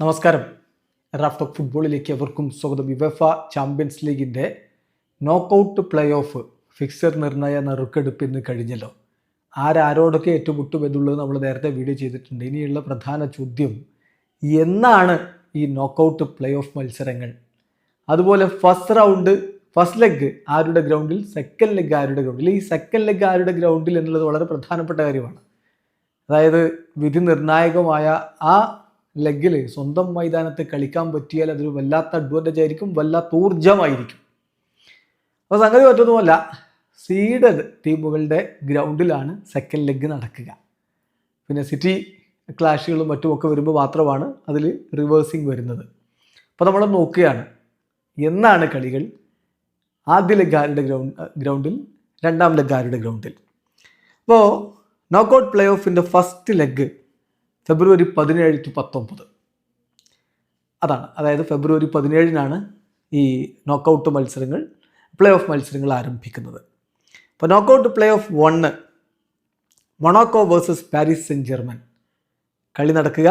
നമസ്കാരം. Raf talk ഫുട്ബോളിലേക്ക് എവർക്കും സ്വാഗതം. യുവഫ ചാമ്പ്യൻസ് ലീഗിന്റെ നോക്കൗട്ട് പ്ലേ ഓഫ് ഫിക്സർ നിർണയ നറുക്കെടുപ്പ് ഇന്ന് കഴിഞ്ഞല്ലോ. ആരാരോടൊക്കെ ഏറ്റുമുട്ടും എന്നുള്ളത് നമ്മൾ നേരത്തെ വീഡിയോ ചെയ്തിട്ടുണ്ട്. ഇനിയുള്ള പ്രധാന ചോദ്യം എന്നാണ് ഈ നോക്കൗട്ട് പ്ലേ ഓഫ് മത്സരങ്ങൾ? അതുപോലെ ഫസ്റ്റ് റൗണ്ട് ഫസ്റ്റ് ലെഗ് ആരുടെ ഗ്രൗണ്ടിൽ സെക്കൻഡ് ലെഗ് ആരുടെ ഗ്രൗണ്ടിൽ ഈ സെക്കൻഡ് ലെഗ് ആരുടെ ഗ്രൗണ്ടിൽ എന്നുള്ളത് വളരെ പ്രധാനപ്പെട്ട കാര്യമാണ്. അതായത് വിധി നിർണായകമായ ആ ലെഗിൽ സ്വന്തം മൈതാനത്ത് കളിക്കാൻ പറ്റിയാൽ അതൊരു വല്ലാത്ത അഡ്വാന്റേജ് ആയിരിക്കും വല്ലാത്ത ഊർജമായിരിക്കും അപ്പോൾ സംഗതി മറ്റൊന്നുമല്ല. സീഡഡ് ടീമുകളുടെ ഗ്രൗണ്ടിലാണ് സെക്കൻഡ് ലെഗ് നടക്കുക. പിന്നെ സിറ്റി ക്ലാഷുകളും മറ്റുമൊക്കെ വരുമ്പോൾ മാത്രമാണ് അതിൽ റിവേഴ്സിങ് വരുന്നത്. അപ്പോൾ നമ്മൾ നോക്കുകയാണ് എന്നാണ് കളികൾ ആദ്യ ലെഗ് ആരുടെ ഗ്രൗണ്ട് ഗ്രൗണ്ടിൽ രണ്ടാം ലെഗ് ആരുടെ ഗ്രൗണ്ടിൽ അപ്പോൾ നോക്കൗട്ട് പ്ലേ ഓഫിന്റെ ഫസ്റ്റ് ലെഗ് ഫെബ്രുവരി പതിനേഴ് ടു പത്തൊമ്പത്. അതാണ്. അതായത് ഫെബ്രുവരി പതിനേഴിനാണ് ഈ നോക്കൗട്ട് മത്സരങ്ങൾ പ്ലേ ഓഫ് മത്സരങ്ങൾ ആരംഭിക്കുന്നത്. അപ്പോൾ knockout play off one Monaco versus Paris Saint Germain കളി നടക്കുക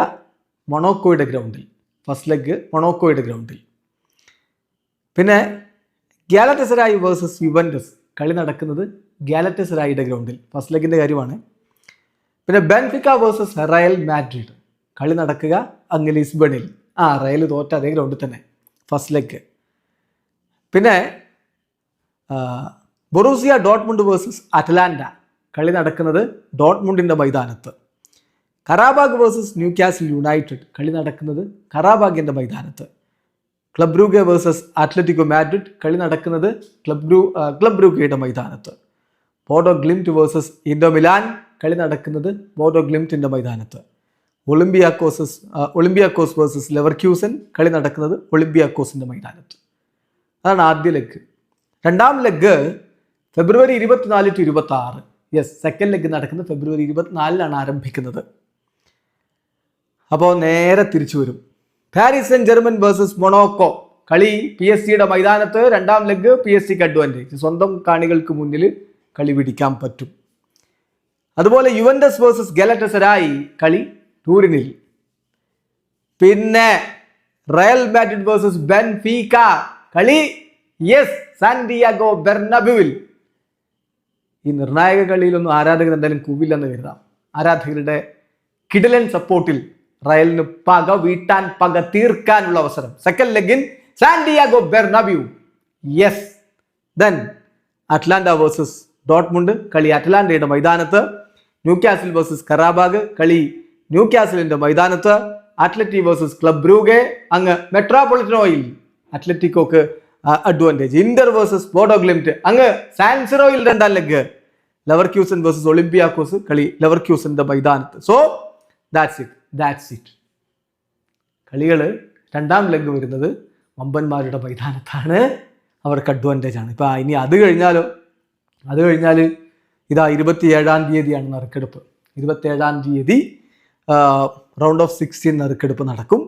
മൊണോക്കോയുടെ ഗ്രൗണ്ടിൽ ഫസ്റ്റ് ലെഗ് മൊണോക്കോയുടെ ഗ്രൗണ്ടിൽ പിന്നെ ഗ്യാലറ്റസറായി വേഴ്സസ് യുവൻഡസ് കളി നടക്കുന്നത് ഗ്യാലറ്റസറായിയുടെ ഗ്രൗണ്ടിൽ ഫസ്റ്റ് ലെഗിന്റെ കാര്യമാണ് പിന്നെ ബെൻഫിക്ക വേഴ്സസ് റയൽ മാഡ്രിഡ്. കളി നടക്കുക അങ്ങ് ലിസ്ബണിൽ. ആ റയൽ തോറ്റ അതേ ഗ്രൗണ്ടിൽ തന്നെ. ഫസ്റ്റ് ലെഗ് പിന്നെ ബൊറൂസിയ ഡോട്ട്മുണ്ട് വേഴ്സസ് അറ്റ്ലാന്റ. കളി നടക്കുന്നത് ഡോട്ട്മുണ്ടിന്റെ മൈതാനത്ത്. Qarabag versus Newcastle United. കളി നടക്കുന്നത് കറാബാഗിന്റെ മൈതാനത്ത്. Club Brugge versus Atletico Madrid. കളി നടക്കുന്നത് ക്ലബ് ബ്രൂ ക്ലബ് ബ്രൂഗയുടെ മൈതാനത്ത്. Bodo Glimt versus Inter Milan. കളി നടക്കുന്നത് ബോഡോ ഗ്ലിംറ്റിന്റെ മൈതാനത്ത്. ഒളിമ്പിയാക്കോസസ് ഒളിമ്പിയാക്കോസ് വേഴ്സസ് ലെവർ ക്യൂസൻ കളി നടക്കുന്നത് ഒളിമ്പിയാക്കോസിന്റെ മൈതാനത്ത്. അതാണ് ആദ്യ ലെഗ് രണ്ടാം ലെഗ് ഫെബ്രുവരി ഇരുപത്തിനാല് ടു ഇരുപത്തി ആറ് യെസ് സെക്കൻഡ് ലെഗ് നടക്കുന്നത് ഫെബ്രുവരി ഇരുപത്തിനാലിലാണ് ആരംഭിക്കുന്നത്. അപ്പോൾ നേരെ തിരിച്ചു വരും. Paris and Germain versus Monaco കളി പി എസ് സിയുടെ മൈതാനത്ത് രണ്ടാം ലെഗ് പി എസ് സിക്ക് അഡ്വാന്റേജ് സ്വന്തം കാണികൾക്ക് മുന്നിൽ കളി പിടിക്കാൻ പറ്റും. അതുപോലെ യുവൻഡസ് വേഴ്സസ് ഗലറ്റസരായി കളി ടൂറിനിൽ പിന്നെ റയൽ മാഡ്രിഡ് വേഴ്സസ് ബെൻഫീക്ക കളി യെസ് സാന്റിയാഗോ ബെർണബുവിൽ. ഈ നിർണായക കളിയിലൊന്നും ആരാധകർ എന്തായാലും കൂവില്ലെന്ന് കരുതാം. ആരാധകരുടെ കിടിലൻ സപ്പോർട്ടിൽ റയലിന് പക വീട്ടാൻ പക തീർക്കാനുള്ള അവസരം. Second legging Santiago Bernabeu yes. Then Atalanta versus Dortmund കളി അറ്റ്ലാന്റയുടെ മൈതാനത്ത് ന്യൂ കാസിൽ വേഴ്സസ് കറാബാഗ് കളി ന്യൂ കാസിലിന്റെ മൈതാനത്ത് അത്ലറ്റി വേഴ്സസ് ക്ലബ് ബ്രൂഗെ അങ്ങ് മെട്രോപൊളിറ്റനോയിൽ അത്ലറ്റിക്കോക്ക് advantage. Inter versus Bodo Glimt അങ്ങ് സാൻസിറോയിൽ രണ്ടാം leg Leverkusen versus Olympiacos കളി ലെവർ ക്യൂസന്റെ മൈതാനത്ത്. So that's it that's it കളികൾ രണ്ടാം ലെഗ് വരുന്നത് വമ്പന്മാരുടെ മൈതാനത്താണ്. അവർക്ക് അഡ്വാന്റേജ് ആണ്. ഇപ്പം ഇനി അത് കഴിഞ്ഞാലോ? അത് കഴിഞ്ഞാൽ ഇതാ ഇരുപത്തി ഏഴാം തീയതിയാണ് നറുക്കെടുപ്പ്. ഇരുപത്തേഴാം തീയതി റൗണ്ട് ഓഫ് സിക്സ്റ്റീൻ നറുക്കെടുപ്പ് നടക്കും.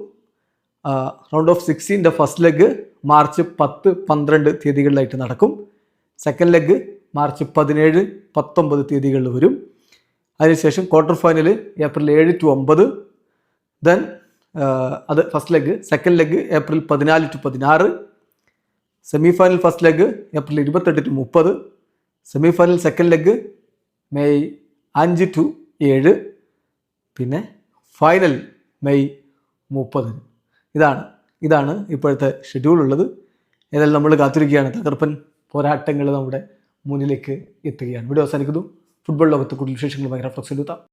റൗണ്ട് ഓഫ് സിക്സ്റ്റീന്റെ ഫസ്റ്റ് ലെഗ് മാർച്ച് പത്ത് പന്ത്രണ്ട് തീയതികളിലായിട്ട് നടക്കും. സെക്കൻഡ് ലെഗ് മാർച്ച് പതിനേഴ് പത്തൊമ്പത് തീയതികളിൽ വരും. അതിനുശേഷം ക്വാർട്ടർ ഫൈനൽ ഏപ്രിൽ ഏഴ് ടു ഒമ്പത്. ദെൻ അത് first leg second leg April പതിനാല് ടു പതിനാറ്. Semi final first leg April ഇരുപത്തെട്ട് ടു മുപ്പത്. Semi final second leg May അഞ്ച് ടു ഏഴ്. പിന്നെ ഫൈനൽ മെയ് മുപ്പതിന്. ഇതാണ് ഇതാണ് ഇപ്പോഴത്തെ ഷെഡ്യൂൾ ഉള്ളത്. ഏതായാലും നമ്മൾ കാത്തിരിക്കുകയാണ്. തകർപ്പൻ പോരാട്ടങ്ങൾ നമ്മുടെ മുന്നിലേക്ക് എത്തുകയാണ്. വീഡിയോ അവസാനിക്കുന്നു. ഫുട്ബോൾ ലോകത്ത് കൂടുതൽ വിശേഷങ്ങളുമായി റഫ്ലക്സ് എഴുതാം